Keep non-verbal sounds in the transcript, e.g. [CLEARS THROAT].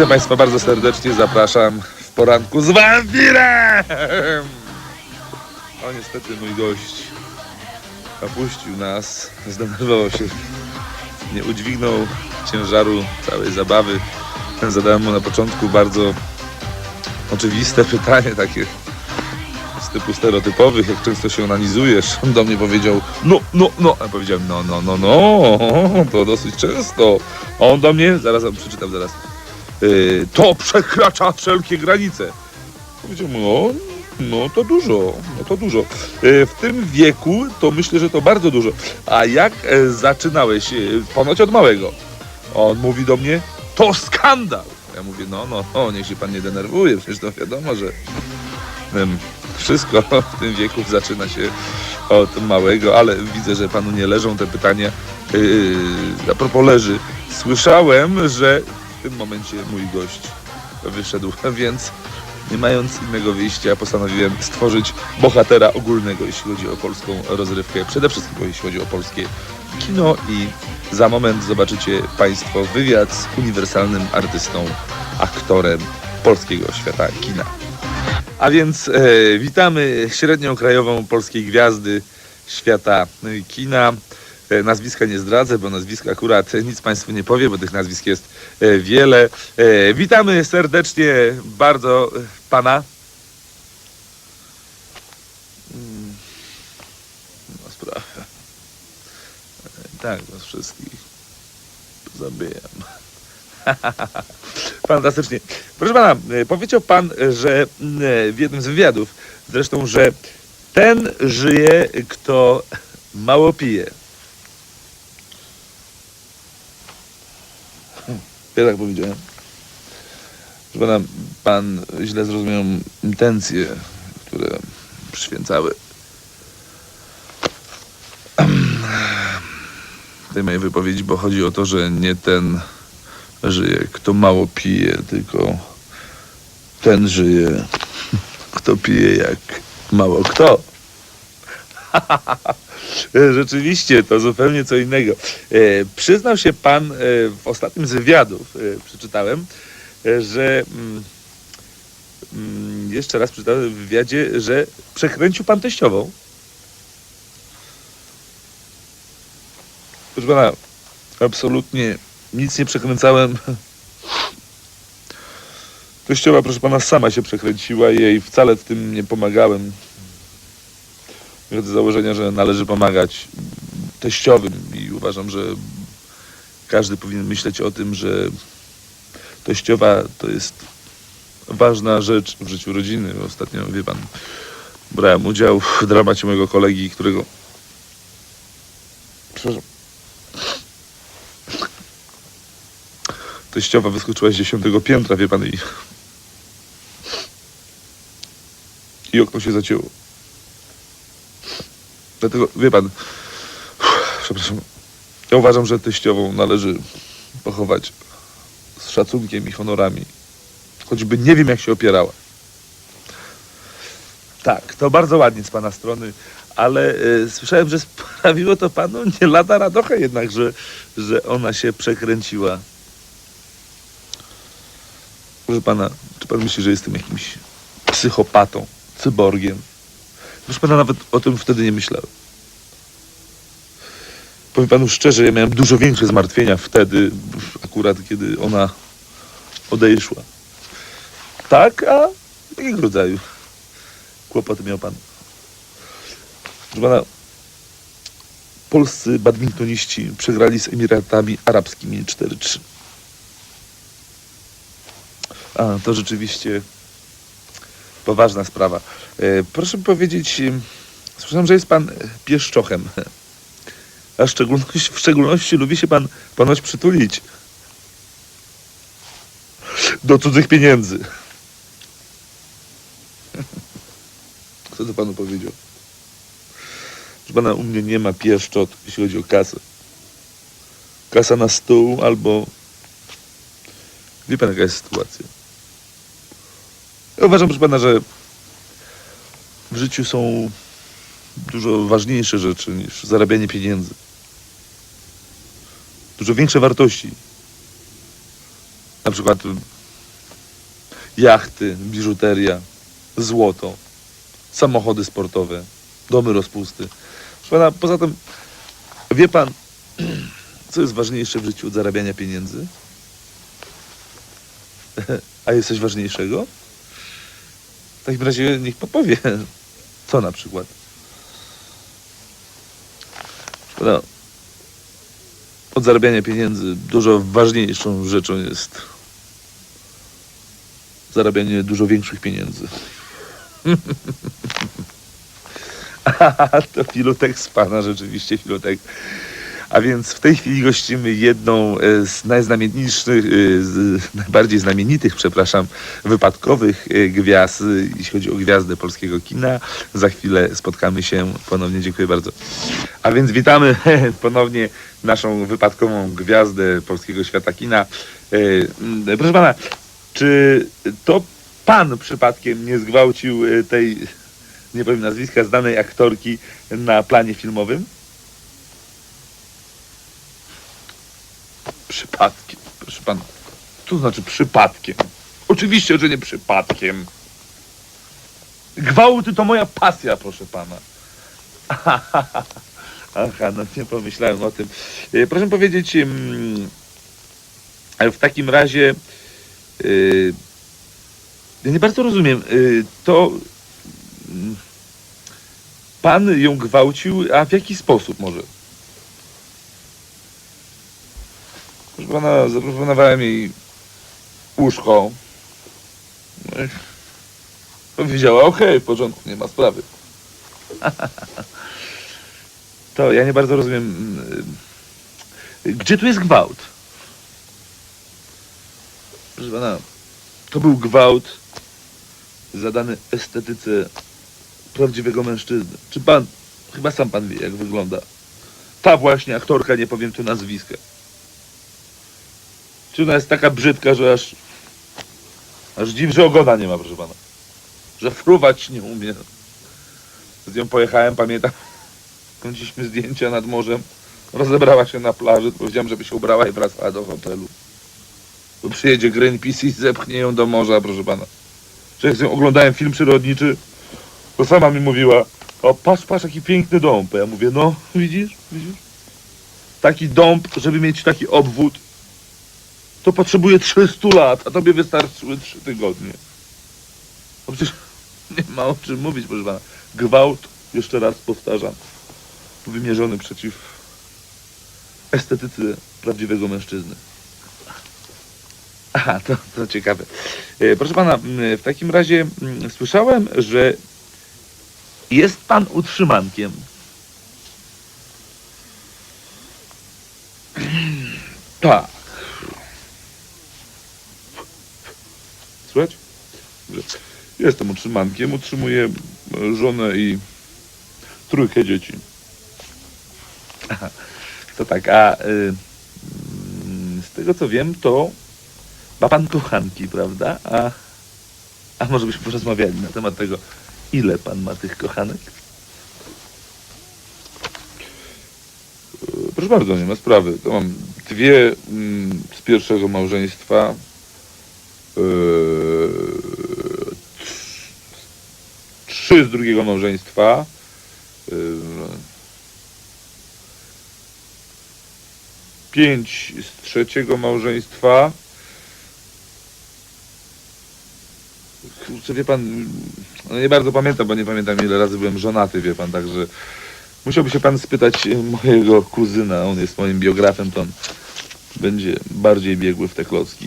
Witam Państwa bardzo serdecznie, zapraszam w poranku z wampirem! O niestety mój gość opuścił nas, zdenerwował się, nie udźwignął ciężaru całej zabawy. Zadałem mu na początku bardzo oczywiste pytanie, takie z typu stereotypowych, jak często się onanizujesz. On do mnie powiedział, no, no, no. A powiedziałem, no, no, no, no, to dosyć często. A on do mnie, zaraz przeczytam zaraz, "Y, to przekracza wszelkie granice. Powiedziałem, no, no to dużo, no to dużo. Y, W tym wieku to myślę, że to bardzo dużo. A jak e, zaczynałeś? Y, Ponoć od małego. On mówi do mnie, to skandal. Ja mówię, no, no, no, niech się pan nie denerwuje, przecież to wiadomo, że wszystko w tym wieku zaczyna się od małego, ale widzę, że panu nie leżą te pytania. A propos leży, słyszałem, że w tym momencie mój gość wyszedł, [LAUGHS] więc nie mając innego wyjścia, postanowiłem stworzyć bohatera ogólnego, jeśli chodzi o polską rozrywkę, przede wszystkim jeśli chodzi o polskie kino i za moment zobaczycie Państwo wywiad z uniwersalnym artystą, aktorem polskiego świata kina. A więc e, witamy średnią krajową polskiej gwiazdy świata kina. E, nazwiska nie zdradzę, bo nazwiska akurat nic Państwu nie powie, bo tych nazwisk jest e, wiele. E, witamy serdecznie bardzo Pana. Mm, No sprawę. Tak, was wszystkich zabijam. [LAUGHS] Fantastycznie. Proszę pana, powiedział pan, że mm, w jednym z wywiadów zresztą, że ten żyje, kto mało pije. Ja tak powiedziałem. Pana, pan źle zrozumiał intencje, które przyświęcały tej mojej wypowiedzi, bo chodzi o to, że nie ten żyje, kto mało pije, tylko ten żyje, kto pije jak mało kto. [LAUGHS] Rzeczywiście, to zupełnie co innego. E, przyznał się pan e, w ostatnim z wywiadów, e, przeczytałem, e, że mm, mm, jeszcze raz przeczytałem w wywiadzie, że przekręcił pan teściową. Proszę pana, absolutnie nic nie przekręcałem. Teściowa, proszę pana, sama się przekręciła jej wcale w tym nie pomagałem. Wychodzę z założenia, że należy pomagać teściowym i uważam, że każdy powinien myśleć o tym, że teściowa to jest ważna rzecz w życiu rodziny. Ostatnio, wie pan, brałem udział w dramacie mojego kolegi, którego... Przepraszam. Teściowa wyskoczyła z dziesiątego piętra, wie pan, i... I okno się zacięło. Dlatego, wie pan, przepraszam, ja uważam, że teściową należy pochować z szacunkiem i honorami. Choćby nie wiem, jak się opierała. Tak, to bardzo ładnie z pana strony, ale e, słyszałem, że sprawiło to panu nie lada radochę jednak, że, że ona się przekręciła. Proszę pana, czy pan myśli, że jestem jakimś psychopatą, cyborgiem? Proszę pana, nawet o tym wtedy nie myślałem. Powiem panu szczerze, ja miałem dużo większe zmartwienia wtedy, akurat kiedy ona odeszła. Tak, a jakiego rodzaju kłopoty miał pan? Proszę pana, polscy badmintoniści przegrali z Emiratami Arabskimi 4-3. A, to rzeczywiście poważna sprawa. E, proszę powiedzieć, e, słyszałem, że jest pan e, pieszczochem. A w szczególności, w szczególności lubi się pan ponoć przytulić do cudzych pieniędzy. [LAUGHS] Kto to panu powiedział? Że pana u mnie nie ma pieszczot, jeśli chodzi o kasę. Kasa na stół albo... Wie pan, jaka jest sytuacja? Uważam, proszę pana, że w życiu są dużo ważniejsze rzeczy niż zarabianie pieniędzy. Dużo większe wartości. Na przykład jachty, biżuteria, złoto, samochody sportowe, domy rozpusty. Proszę pana, poza tym, wie pan, [CLEARS THROAT] co jest ważniejsze w życiu od zarabiania pieniędzy? [LAUGHS] A jest coś ważniejszego? W takim razie niech pan powie, co na przykład. No, od zarabiania pieniędzy dużo ważniejszą rzeczą jest zarabianie dużo większych pieniędzy. [LAUGHS] to filutek z pana, rzeczywiście filutek. A więc w tej chwili gościmy jedną e, z najznamienitszych, e, z najbardziej znamienitych, przepraszam, wypadkowych e, gwiazd, jeśli chodzi o gwiazdę polskiego kina. Za chwilę spotkamy się ponownie. Dziękuję bardzo. A więc witamy [LAUGHS] ponownie naszą wypadkową gwiazdę polskiego świata kina. Proszę pana, czy to pan przypadkiem nie zgwałcił tej, nie powiem nazwiska, znanej aktorki na planie filmowym? Przypadkiem, proszę pana. Co znaczy przypadkiem? Oczywiście, że nie przypadkiem. Gwałty to moja pasja, proszę pana. [LAUGHS] Aha, no nie pomyślałem o tym. E, Proszę powiedzieć, ale w takim razie yy, nie bardzo rozumiem. To mm, pan ją gwałcił, a w jaki sposób może? Proszę pana, zaproponowałem jej łóżko. No i powiedziała, okej, w porządku, nie ma sprawy. [LAUGHS] To ja nie bardzo rozumiem. y, Gdzie tu jest gwałt? Proszę pana, to był gwałt zadany estetyce prawdziwego mężczyzny. Czy pan, chyba sam pan wie, jak wygląda. Ta właśnie aktorka, nie powiem tu nazwiska. Czy ona jest taka brzydka, że aż, aż dziw, że ogona nie ma, proszę pana. Że fruwać nie umie. Z nią pojechałem, pamiętam, [LAUGHS] kręciliśmy zdjęcia nad morzem. Rozebrała się na plaży, powiedziałem, żeby się ubrała i wracała do hotelu. Bo przyjedzie Greenpeace i zepchnie ją do morza, proszę pana. Że jak oglądałem film przyrodniczy, to sama mi mówiła, o patrz, patrz, jaki piękny dąb. Ja mówię, no, widzisz, widzisz? Taki dąb, żeby mieć taki obwód, to potrzebuje 300 lat, a tobie wystarczyły 3 tygodnie. No przecież [LAUGHS] nie ma o czym mówić, proszę pana. Gwałt, jeszcze raz powtarzam, wymierzony przeciw estetyce prawdziwego mężczyzny. Aha, to, to ciekawe. E, Proszę pana, w takim razie słyszałem, że jest pan utrzymankiem. [CLEARS THROAT] Tak. Dobrze. Jestem utrzymankiem, utrzymuję żonę i trójkę dzieci. To tak, a y, mm, z tego co wiem, to ma pan kochanki, prawda? A, a może byśmy porozmawiali na temat tego, ile pan ma tych kochanek? Proszę bardzo, nie ma sprawy. To mam dwie mm, z pierwszego małżeństwa. e, trzy z drugiego małżeństwa. pięć z trzeciego małżeństwa. Kurczę, wie pan, no nie bardzo pamiętam, bo nie pamiętam ile razy byłem żonaty, wie pan, także musiałby się pan spytać e, mojego kuzyna, on jest moim biografem, to on będzie bardziej biegły w te klocki.